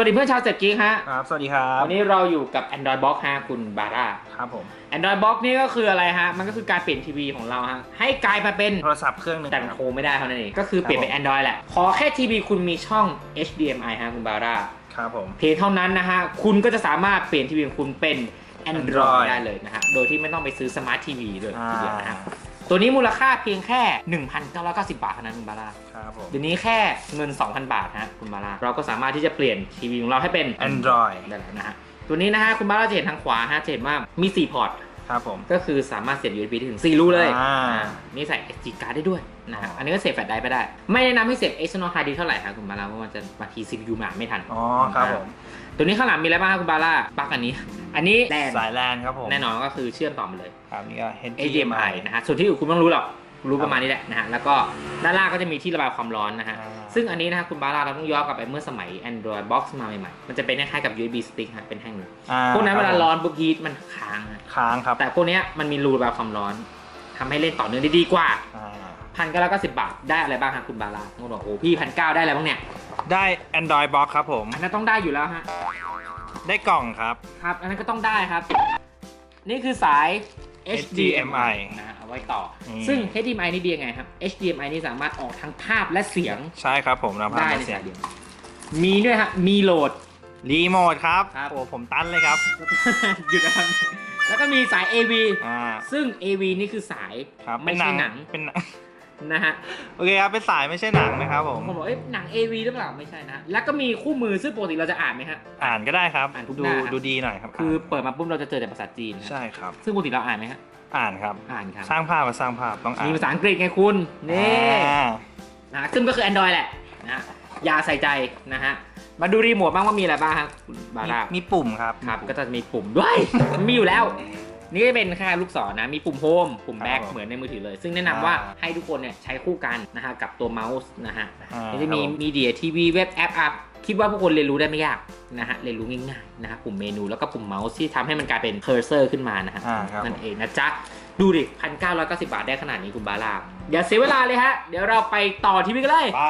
วัสดีเพื่อนชาวเจ็ดกิ๊กฮะ ครับ สวัสดีครับ วันนี้เราอยู่กับ Android Box ฮะคุณบาร่า ครับผม Android Box นี่ก็คืออะไรฮะ มันก็คือการเปลี่ยนทีวีของเราฮะ ให้กลายมาเป็นโทรศัพท์เครื่องหนึ่งแต่ครับโคไม่ได้เท่านั้นเอง ก็คือเปลี่ยนเป็นครับผม Android แหละ ขอแค่ทีวีคุณมีช่อง HDMI ฮะคุณบาร่า ครับผม เพียงเท่านั้นนะฮะ คุณก็จะสามารถเปลี่ยนทีวีของคุณเป็น Android, Android ได้เลยนะฮะ โดยที่ไม่ต้องไปซื้อสมาร์ททีวีเลยอ่าทีเดียวนะฮะ ตัวนี้มูลค่าเพียงแค่ 1,990 บาทเท่านั้นคุณบาร่าครับผมเดี๋ยวนี้แค่เงิน 2,000 บาทฮะคุณบาร่าเราก็สามารถที่จะเปลี่ยนทีวีของเราให้เป็น Android ได้แล้วนะฮะตัวนี้นะฮะคุณบาร่าจะเห็นทางขวาฮะจะเห็นว่ามี 4 พอร์ตครับผมก็คือสามารถเสียบ USB ได้ถึง 4 รูเลยอ่าอ่านี่ใส่ SD card ได้ด้วยนะฮะอันนี้ก็เสียบแฟลชไดรฟ์ไปได้ ไม่แนะนำให้เสียบ external hard disk เท่าไหร่ครับคุณบาร่าเพราะมันจะบางที CPU มันอ่านไม่ทัน อ๋อครับผมตัวนี้ข้างหลังมีอะไรบ้างครับคุณบาร่าปลั๊กอันนี้ อันนี้แลนสายแลนครับผมแน่นอนก็คือเชื่อมต่อมาเลย ครับนี่ก็ HDMI นะฮะส่วนที่อื่นคุณไม่ต้องรู้หรอกรู้ประมาณนี้แหละนะฮะแล้วก็ด้านล่างก็จะมีที่ระบายความร้อนนะฮะอ่าซึ่งอันนี้นะฮะคุณบาร่าเราต้องย้อนกลับไปเมื่อสมัย Android Box มาใหม่ๆ มันจะเป็นคล้ายๆกับ USB stick ฮะเป็นแท่งหนึ่งอ่าพวกนั้นเวลาคบผมร้อนปุ๊บฮีทมันค้างฮะค้างครับแต่พวกเนี้ยมันมีรูระบายความร้อนทำให้เล่นต่อเนื่องได้ดีกว่าอ่าพันเก้าร้อยเก้าสิบบาทได้อะไรบ้างฮะคุณบาร่าต้องบอกโอ้โหพี่พันเก้าได้อะไรบ้างเนี่ยได้ Android Box ครับผมอันนั้นต้องได้อยู่แล้วฮะได้กล่องครับครับอันนั้นก็ต้องได้ครับ นี่คือสาย HDMI นะฮะเอาไว้ต่ออมซึ่ง HDMI นี่ดียังไงครับ HDMI นี่สามารถออกทั้งภาพและเสียง ใช่ครับผมนำภาพได้มาในเสียสางยเดียวมีด้วยฮะมีโหลด รีโมทครับครับโอ้ผมตันเลยครับ หยุดนะครับแล้วก็มีสาย AV อ่าซึ่ง AV นี่คือสายครับไม่เป็นใช่หนังเป็นห นังนะฮะโอเคครับเป็นสายไม่ใช่หนังนะครับผมบางคนบอกเอ๊ะหนัง AV หรือเปล่าไม่ใช่นะแล้วก็มีคู่มือซึ่งปกติเราจะอ่านไหมฮะ อ่านก็ได้ครับอ่านทุกดูหน้าครับ ดูดีหน่อยครับคือเปิดมาปุ๊บเราจะเจอแต่ภาษาจีนนะใช่ครับ ซึ่งปกติเราอ่านไหมฮะอ่านครับ อ่านครับสร้างภาพมาสร้างภาพต้องอ่านมีภาษาอังกฤษไงคุณนี่ อ่านะซึ่งก็คือ Android แหละนะอย่าใส่ใจนะฮะ มาดูรีโมทบ้างว่ามีอะไรบ้างครับคุณบาร่ามีมีปุ่มครับครับ ก็จะมีปุ่มด้วย มันมีอยู่แล้ว นี่ก็เป็นแค่ลูกศรนะ มีปุ่มโฮม ปุ่มแบ็คครับผมเหมือนในมือถือเลย ซึ่งแนะนำว่าให้ทุกคนเนี่ยใช้คู่กันนะฮะกับตัวเมาส์นะฮะอ่าก็จะมีครับผมมีเดียทีวีเว็บแอปอัพคิดว่าพวกคนเรียนรู้ได้ไม่ยากนะฮะเรียนรู้ง่ายๆนะฮะปุ่มเมนูแล้วก็ปุ่มเมาส์ที่ทำให้มันกลายเป็นเคอร์เซอร์ขึ้นมานะฮะอ่าครับนั่นเองนะจ๊ะดูดิพันเก้าร้อยเก้าสิบาทได้ขนาดนี้คุณบาร่าอย่าเสียเวลาเลยฮะ เดี๋ยวเราไปต่อทีวีกันเลยไป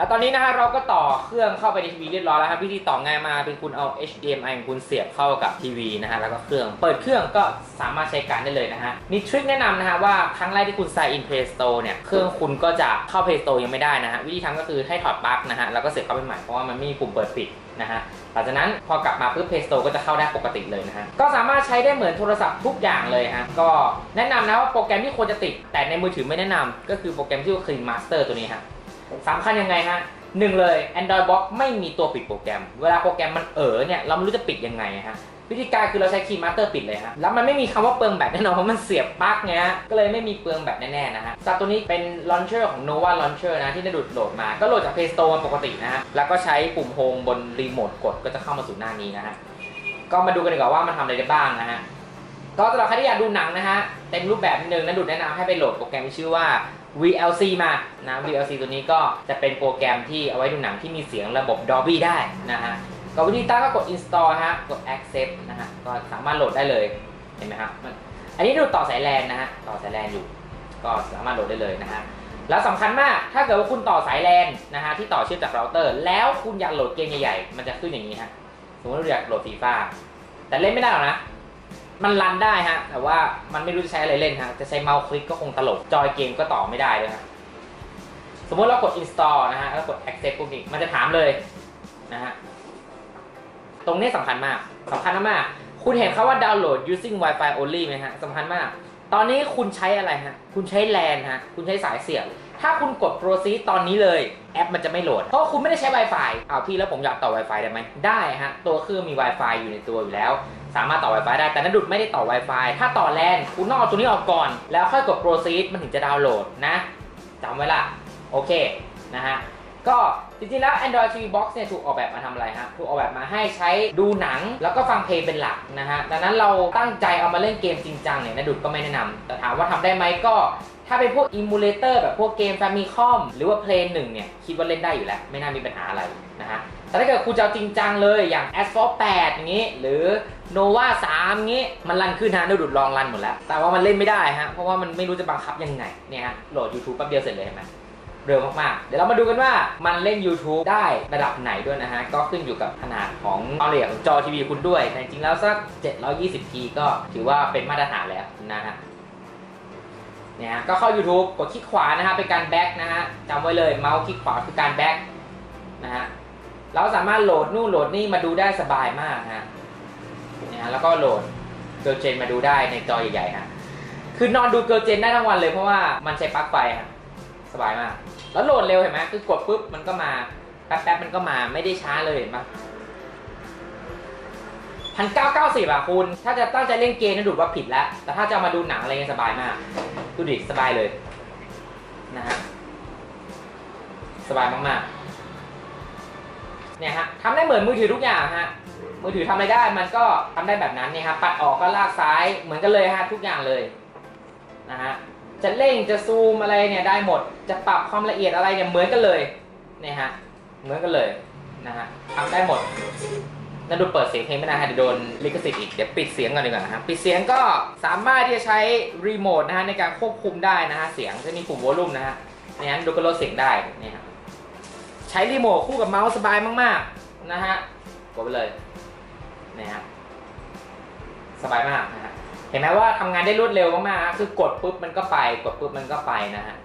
แล้วตอนนี้นะฮะเราก็ต่อเครื่องเข้าไปในทีวีเรียบร้อยแล้วครับวิธีต่อง่ายมาเป็นคุณเอา HDMI ของคุณเสียบเข้ากับทีวีนะฮะแล้วก็เครื่อง เปิดเครื่องก็สามารถใช้การได้เลยนะฮะมีทริคแนะนำนะฮะว่าครั้งแรกที่คุณ sign in Play Store เนี่ยเครื่องคุณก็จะเข้า Play Store ยังไม่ได้นะฮะวิธีทำก็คือให้ถอดปลั๊กนะฮะแล้วก็เสียบเข้าไปใหม่เพราะว่ามันไม่มีปุ่มเปิดปิดนะฮะหลังจากนั้นพอกลับมาปุ๊บ Play Store ก็จะเข้าได้ปกติเลยนะฮะ ก็สามารถใช้ได้เหมือนโทรศัพท์ทุกอย่างเลยฮะ ก็แนะนำนะว่าโปรแกรมที่ควรจะติด แต่ในมือถือไม่แนะนำก็คือโปรแกรมที่ว่า Clean Master ตัวนี้ฮะ สำคัญยังไงฮะหนึ่งเลย Android Box ไม่มีตัวปิดโปรแกรม เวลาโปรแกรมมันเอ๋อเนี่ย เราไม่รู้จะปิดยังไงฮะวิธีการคือเราใช้ Key Master ปิดเลยฮะ แล้วมันไม่มีคำว่าเปลืองแบตแน่นอนเพราะมันเสียบปลั๊กไงฮะ ก็เลยไม่มีเปลืองแบตแน่ๆนะฮะจากตัวนี้เป็น Launcher ของ Nova Launcher นะ ที่ได้ดูดโหลดมา ก็โหลดจาก Play Store มาปกตินะฮะ แล้วก็ใช้ปุ่ม Home บนรีโมทกด ก็จะเข้ามาสู่หน้านี้นะฮะ ก็มาดูกันดีกว่าว่ามันทำอะไรได้บ้างนะฮะ ก็สำหรับใครที่อยากดูหนังนะฮะ เต็มรูปแบบนิดนึงนะดูดแนะนำให้ไปโหลดโปรแกรมที่ชื่อว่า VLC มานะ VLC ตัวนี้ก็จะเป็นโปรแกรมที่เอาไว้ดูหนังที่มีเสียงระบบ Dolby ได้นะฮะก็วิธีตั้งก็กด install ฮะ กด accept นะฮะ ก็สามารถโหลดได้เลย เห็นไหมครับอันนี้ดูต่อสายแลนนะฮะ ต่อสายแลนอยู่ ก็สามารถโหลดได้เลยนะฮะ แล้วสำคัญมาก ถ้าเกิดว่าคุณต่อสายแลนนะฮะที่ต่อเชื่อมจากเราเตอร์ แล้วคุณอยากโหลดเกมใหญ่ๆ มันจะขึ้นอย่างนี้ฮะ สมมติเราอยากโหลดฟีฟ่าแต่เล่นไม่ได้หรอกนะ มันรันได้ฮะ แต่ว่ามันไม่รู้จะใช้อะไรเล่นฮะ จะใช้เมาส์คลิกก็คงตลก จอยเกมก็ต่อไม่ได้เลยฮะ สมมติเรากด install นะฮะ แล้วกด accept ปุ๊บนี่มันจะถามเลยนะฮะ ตรงนี้สำคัญมากสำคัญมากคุณเห็นคาว่า download using Wi-Fi only ไหมฮะสำคัญมาก ตอนนี้คุณใช้อะไรฮะ คุณใช้ LAN ฮะ คุณใช้สายเสียบ ถ้าคุณกด proceed ตอนนี้เลยแอปมันจะไม่โหลด เพราะคุณไม่ได้ใช้ Wi-Fi อ้าวพี่แล้วผมอยากต่อ Wi-Fi ได้ไหม ได้ฮะ ตัวเครื่องมี Wi-Fi อยู่ในตัวอยู่แล้ว สามารถต่อ Wi-Fi ได้แต่นัดดุดไม่ได้ต่อ Wi-Fi ถ้าต่อ LAN คุณต้องเอาตัวนี้ออกก่อน แล้วค่อยกด proceed มันถึงจะดาวน์โหลดนะจำไว้ละโอเคนะฮะก็จริงๆแล้ว Android TV Box เนี่ยถูกออกแบบมาทำอะไรฮะถูกออกแบบมาให้ใช้ดูหนัง แล้วก็ฟังเพลงเป็นหลักนะฮะดังนั้นเราตั้งใจเอามาเล่นเกมจริงจังเนี่ยนะดุดก็ไม่แนะนำแต่ถามว่าทำได้ไหมก็ถ้าเป็นพวกอิมูเลเตอร์แบบพวกเกม Famicom หรือว่า Play 1เนี่ย คิดว่าเล่นได้อยู่แล้ว ไม่น่ามีปัญหาอะไรนะฮะแต่ถ้าเกิดคุณจะจริงจังเลยอย่าง a s f a l 8 อย่างนี้ หรือ Nova 3อย่างนี้มันรันขึ้นฮะนะดุดลองรันหมดแล้ว แต่ว่ามันเล่นไม่ได้ฮะ เพราะว่ามันไม่รู้จะบังคับยังไง เนี่ยฮะ โหลด YouTube แป๊บเดียวเสร็จเลยเห็นไหมเร็วมาก ๆ เดี๋ยวเรามาดูกันว่ามันเล่น YouTube ได้ระดับไหนด้วยนะฮะ ก็ขึ้นอยู่กับขนาดของความละเอียดของจอทีวีคุณด้วย แต่จริงๆแล้วสัก 720p ก็ถือว่าเป็นมาตรฐานแล้วนะฮะเนี่ยฮะก็เข้า YouTube กดคลิกขวานะฮะเป็นการแบ็กนะฮะจำไว้เลยเมาส์คลิกขวาคือการแบ็กนะฮะเราสามารถโหลดนู่นโหลดนี่มาดูได้สบายมากฮะ ฮะแล้วก็โหลดเกิร์ลเจนมาดูได้ในจอใหญ่ๆฮะคือนอนดูเกิร์ลเจนได้ทั้งวันเลยเพราะว่ามันใช้ปลั๊กไฟฮะสบายมาก แล้วโหลดเร็วเห็นไหมคือกดปุ๊บมันก็มาแป๊บๆมันก็มาไม่ได้ช้าเลยเห็นปะพันเก้าเก้าสิบอะคุณ ถ้าจะตั้งใจเล่นเกมนะดูว่าผิดแล้ว แต่ถ้าจะเอามาดูหนังอะไรเงี้ยสบายมาก ดูดิสบายเลยนะฮะสบายมากๆเนี่ยฮะทำได้เหมือนมือถือทุกอย่างฮะ มือถือทำอะไรได้มันก็ทำได้แบบนั้นเนี่ยครับปัดออกก็ลากซ้ายเหมือนกันเลยฮะทุกอย่างเลยนะฮะจะเร่งจะซูมอะไรเนี่ยได้หมด จะปรับความละเอียดอะไรเนี่ยเหมือนกันเลยเนี่ยฮะเหมือนกันเลยนะฮะทำได้หมดนั่นดูเปิดเสียงเพลงไม่ได้ฮะเดี๋ยวโดนลิขสิทธิ์อีกเดี๋ยวปิดเสียงก่อนดีกว่านะฮะปิดเสียงก็สามารถที่จะใช้รีโมทนะฮะในการควบคุมได้นะฮะเสียงจะมีปุ่มวอลลุ่มนะฮะในนั้ดูก็ลดเสียงได้เนี่ยครับใช้รีโมทคู่กับเมาส์สบายมากๆนะฮะกดไปเลย นี่ยฮะสบายมากนะฮะเห็นไหมว่าทำงานได้รวดเร็วมากๆฮะคือกดปุ๊บมันก็ไป กดปุ๊บมันก็ไปนะฮะ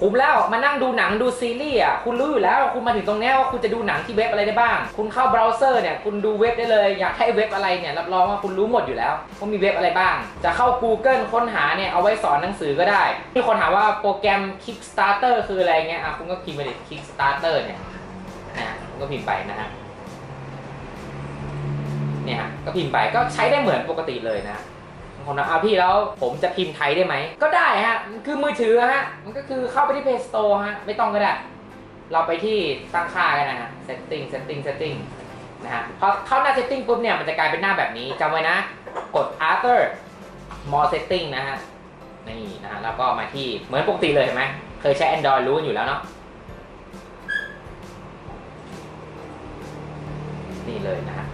คุ้มแล้วมานั่งดูหนังดูซีรีส์อะคุณรู้อยู่แล้วคุณมาถึงตรงนี้ว่าคุณจะดูหนังที่เว็บอะไรได้บ้าง คุณเข้าเบราว์เซอร์เนี่ยคุณดูเว็บได้เลย อยากให้เว็บอะไรเนี่ยรับรองว่าคุณรู้หมดอยู่แล้วว่ามีเว็บอะไรบ้าง จะเข้า Google ค้นหาเนี่ยเอาไว้สอนหนังสือก็ได้มีคนถามว่าโปรแกรม Kickstarter คืออะไรเงี้ยอะคุณก็พิมพ์ไปเลย Kickstarter เนี่ยนะคุณก็พิมพ์ไปนะฮะ ก็พิมพ์ไปก็ใช้ได้เหมือนปกติเลยนะบางคนนะเอาพี่แล้วผมจะพิมพ์ไทยได้ไหม ก็ได้ฮะมันคือมือถือฮะ มันก็คือเข้าไปที่ Play Store ฮะ ไม่ต้องก็ได้ เราไปที่ตั้งค่ากันนะฮะ setting setting setting นะฮะ พอเข้าหน้า setting ปุ๊บเนี่ย มันจะกลายเป็นหน้าแบบนี้จำไว้นะ กด other more setting นะฮะ นี่นะฮะ แล้วก็มาที่เหมือนปกติเลยเห็นไหม เคยใช้ Android รู้กันอยู่แล้วเนาะ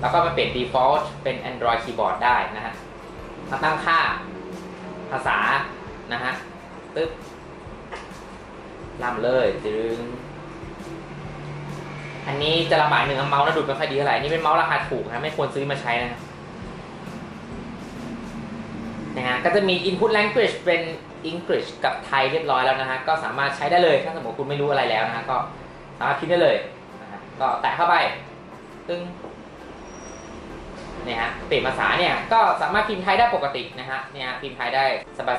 แล้วก็มาเปลี่ยน default เป็น Android keyboard ได้นะฮะมาตั้งค่าภาษานะฮะตึ๊บลำเลยจึงอันนี้จะระบายหนึ่งเมาส์นะดูดไม่ค่อยดีเท่าไหร่นี่เป็นเมาส์ราคาถูกนะไม่ควรซื้อมาใช้นะนะฮะก็จะมี input language เป็น English กับไทยเรียบร้อยแล้วนะฮะก็สามารถใช้ได้เลยถ้าสมมติคุณไม่รู้อะไรแล้วนะฮะก็สามารถพิมพ์ได้เลยนะฮะก็แตะเข้าไปตึ้ง นี่ยฮะเปลี่ยนภาษาเนี่ยก็สามารถพิมพ์ไทยได้ปกตินะฮะเนี่ยพิมพ์ไทยได้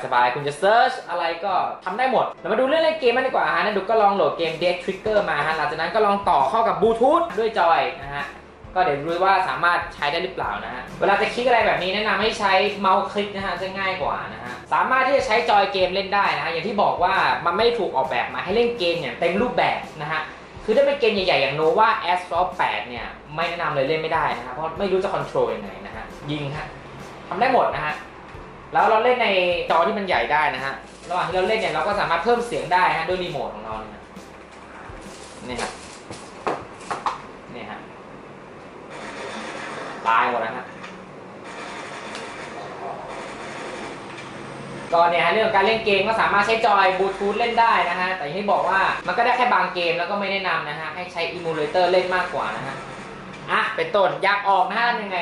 สบายๆ คุณจะเซิร์ชอะไรก็ทำได้หมดเรามาดูเรื่องเล่นเกมมันดีกว่าฮะนั่นดูก็ลองโหลดเกม Dead Trigger มาฮะหลังจากนั้นก็ลองต่อเข้ากับบลูทูธด้วยจอยนะฮะก็เดี๋ยวดูว่าสามารถใช้ได้หรือเปล่านะฮะ เวลาจะคลิกอะไรแบบนี้แนะนำให้ใช้เมาส์คลิกนะฮะจะง่ายกว่านะฮะ สามารถที่จะใช้จอยเกมเล่นได้นะฮะ อย่างที่บอกว่ามันไม่ถูกออกแบบมาให้เล่นเกมอย่างเต็มรูปแบบนะฮะ คือถ้าเป็นเกมใหญ่ๆอย่าง Nova Asphalt 8เนี่ยไม่แนะนำเลยเล่นไม่ได้นะครับเพราะไม่รู้จะคอนโทรลยังไงนะฮะยิงฮะทำได้หมดนะฮะแล้วเราเล่นในจอที่มันใหญ่ได้นะฮะระหว่างที่เราเล่นเนี่ยเราก็สามารถเพิ่มเสียงได้ฮะด้วยรีโมทของเราเนี่ยนี่ฮะนี่ฮะตายหมดแล้วฮะ ก็เนี่ยฮะเรื่องการเล่นเกมก็สามารถใช้จอยบลูทูธเล่นได้นะฮะ แต่อย่างที่บอกว่ามันก็ได้แค่บางเกมแล้วก็ไม่แนะนำนะฮะ ให้ใช้อิมูเลเตอร์เล่นมากกว่านะฮะ อะ เป็นต้น อยากออกนะฮะยังไง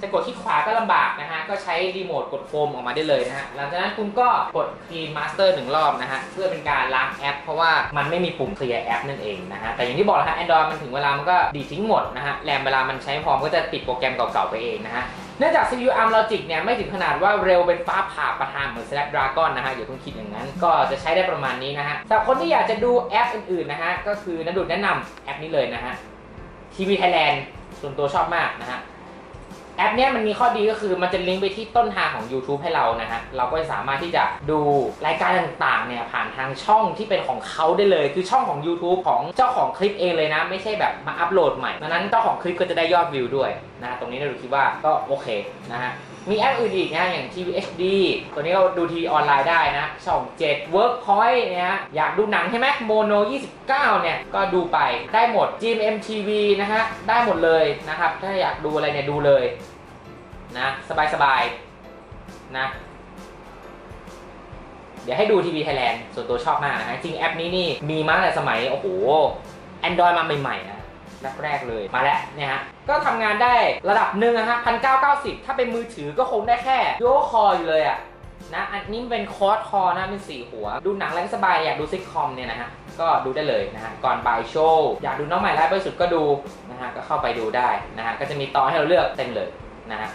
จะกดที่ขวาก็ลำบากนะฮะ ก็ใช้รีโมทกดโฟมออกมาได้เลยนะฮะ หลังจากนั้นคุณก็กด Clean Master หนึ่งรอบนะฮะ เพื่อเป็นการล้างแอป เพราะว่ามันไม่มีปุ่มเคลียร์แอปนั่นเองนะฮะ แต่อย่างที่บอกนะฮะ Android มันถึงเวลามันก็ดีทิ้งหมดนะฮะแรมเวลามันใช้ไม่พอมก็จะปิดโปรแกรมเก่าๆไปเองนะฮะ นื่องจาก CPU ARM Logic เนี่ยไม่ถึงขนาดว่าเร็วเป็นฟ้าผ่าประทานเหมือน Snapdragon นะฮะอย่าเพิ่งคิดอย่างนั้น ก็จะใช้ได้ประมาณนี้นะฮะสำหรับคนที่อยากจะดูแอปอื่นๆนะฮะก็คือนันดุดแนะนำแอปนี้เลยนะฮะ TV Thailand ส่วนตัวชอบมากนะฮะ แอปเนี้ยมันมีข้อดีก็คือมันจะลิงก์ไปที่ต้นทางของ YouTube ให้เรานะฮะ เราก็สามารถที่จะดูรายการต่างๆเนี่ยผ่านทางช่องที่เป็นของเขาได้เลย คือช่องของ YouTube ของเจ้าของคลิปเองเลยนะ ไม่ใช่แบบมาอัปโหลดใหม่ดังนั้นเจ้าของคลิปก็จะได้ยอดวิวด้วยนะตรงนี้เราคิดว่าก็โอเคนะฮะ มีแอปอื่นอีกนะอย่าง TV HD ตัวนี้ก็ดูทีวีออนไลน์ได้นะช่อง7 Workpoint เนี่ยฮะอยากดูหนังใช่ไหมโมโน 29 เนี่ย ก็ดูไปได้หมด GMM TV นะฮะ ได้หมดเลยนะครับ ถ้าอยากดูอะไรเนี่ย ดูเลยนะสบายๆนะ เดี๋ยวให้ดูทีวีไทยแลนด์ส่วนตัวชอบมากนะฮะจริงแอปนี้นี่มีมาตั้งแต่สมัย โอ้โห Android มาใหม่ๆนะ แรกๆเลยมาแล้วเนี่ยฮะก็ทำงานได้ระดับหนึ่งนะฮะพันเก้าเก้าสิบถ้าเป็นมือถือก็คงได้แค่ดูคออยู่เลยอะนะอันนี้เป็นคอร์สคอนะเป็นสี่หัว ดูหนังอะไรก็สบายอยากดูซิทคอมเนี่ยนะฮะก็ดูได้เลยนะฮะก่อนบ่ายโชว์อยากดูน้องใหม่ไลฟ์บริสุทธิ์ก็ดูนะฮะก็เข้าไปดูได้นะฮะก็จะมีตอนให้เราเลือกเต็มเลยนะฮะ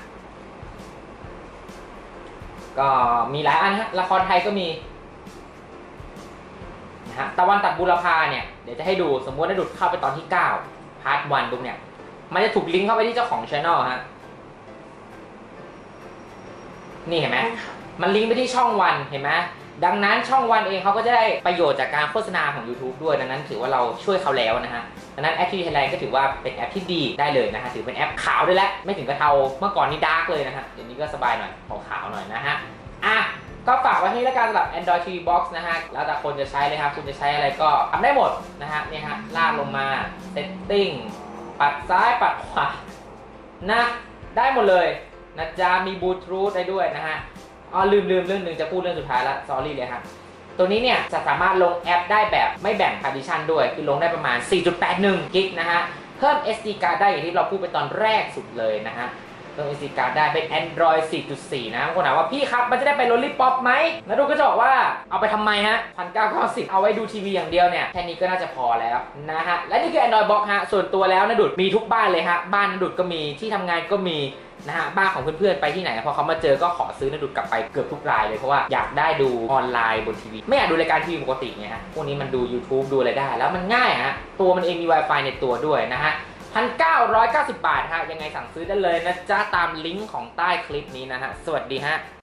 ก็มีหลายอันฮะละครไทยก็มีนะฮะตะวันตัดบุรพาเนี่ยเดี๋ยวจะให้ดูสมมติว่าดุดเข้าไปตอนที่ 9 พาร์ทวันปุ๊บเนี่ย มันจะถูกลิงก์เข้าไปที่เจ้าของช anel ฮะ นี่เห็นไหม มันลิงก์ไปที่ช่องวันเห็นไหม ดังนั้นช่องวันเองเขาก็จะได้ประโยชน์จากการโฆษณาของ YouTube ด้วย ดังนั้นถือว่าเราช่วยเขาแล้วนะฮะ ดังนั้นแอปที่ไทยแลนด์ก็ถือว่าเป็นแอปที่ดีได้เลยนะฮะ ถือเป็นแอปขาวด้วยแหละไม่ถึงกระเทา เมื่อก่อนนี่ดาร์กเลยนะฮะ เดี๋ยวนี้ก็สบายหน่อยขาวๆหน่อยนะฮะ อะ ก็ฝากไว้ให้แล้วกันสำหรับ Android TV Box นะฮะ แล้วแต่คนจะใช้เลยครับ คุณจะใช้อะไรก็ทำได้หมดนะฮะเนี่ยฮะ ลากลงมา Setting ปัดซ้ายปัดขวา นะ ได้หมดเลยนะจ๊ะมีบลูทูธได้ด้วยนะฮะ อ๋อลืมลืมเรื่องหนึ่งจะพูดเรื่องสุดท้ายละ sorry เลยครับตัวนี้เนี่ยจะสามารถลงแอปได้แบบไม่แบ่ง partition ด้วย คือลงได้ประมาณ 4.81 กิกนะฮะ เพิ่ม SD card ได้อย่างที่เราพูดไปตอนแรกสุดเลยนะฮะ เพิ่ม SD card ได้เป็น Android 4.4 นะบางคนถามว่าพี่ครับมันจะได้ไป Lollipop ไหมแล้วดูก็จะบอกว่าเอาไปทำไมฮะ1990เอาไว้ดูทีวีอย่างเดียวเนี่ยแค่นี้ก็น่าจะพอแล้วนะฮะและนี่คือ Android Box ฮะส่วนตัวแล้วนะดุดมีทุกบ้านเลยฮะบ้านนะดุดก็มีที่ทำงานก็มีนะฮะบ้านของเพื่อนๆไปที่ไหนพอเขามาเจอก็ขอซื้อนะดุดกลับไปเกือบทุกรายเลยเพราะว่าอยากได้ดูออนไลน์บนทีวีไม่อยากดูรายการทีวีปกติไงฮะพวกนี้มันดู YouTube ดูอะไรได้ แล้วมันง่ายฮะตัวมันเองมี Wi-Fi ในตัวด้วยนะฮะ 1,990 บาทฮะยังไงสั่งซื้อได้เลยนะจ้าตามลิงก์ของใต้คลิปนี้นะฮะสวัสดีฮะ